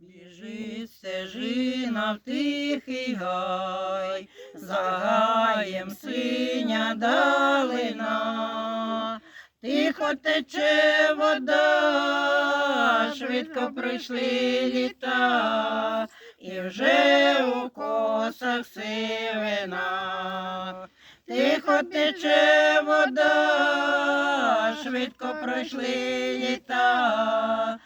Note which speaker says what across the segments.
Speaker 1: Біжить стежина в тихий гай, за гаєм синя далина, тихо тече вода, швидко пройшли літа, і вже у косах сивина. Тихо тече вода, швидко пройшли літа,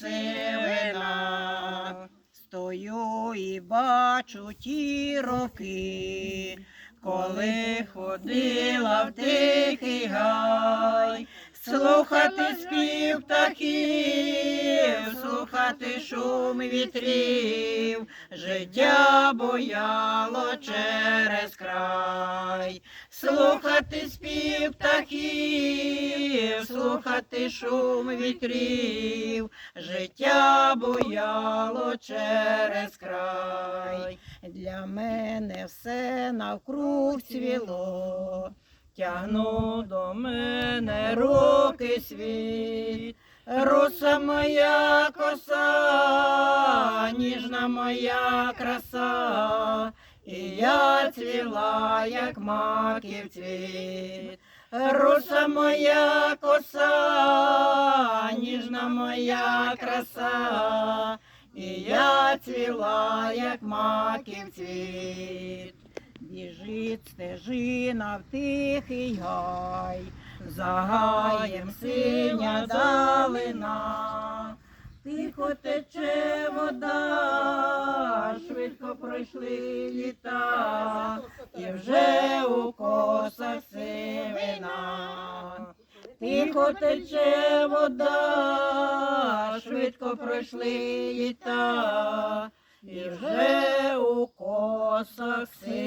Speaker 1: сивина. Стою і бачу ті роки, коли ходила в тихий гай, слухати спів птахів, слухати шум вітрів, життя бояло через край, слухати спів птахів, слухати шум вітрів, життя бояло через край. Для мене все навкруг цвіло, тягну до мене руки світ. Руса моя коса, ніжна моя краса, і я цвіла, як маків цвіт. Руса моя коса, ніжна моя краса, і я цвіла, як маків цвіт. Біжить стежина в тихий гай, за гаєм синя далина, тихо тече вода, швидко пройшли літа, і вже у Тихо тече вода, швидко пройшли літа, і вже у косах сивина.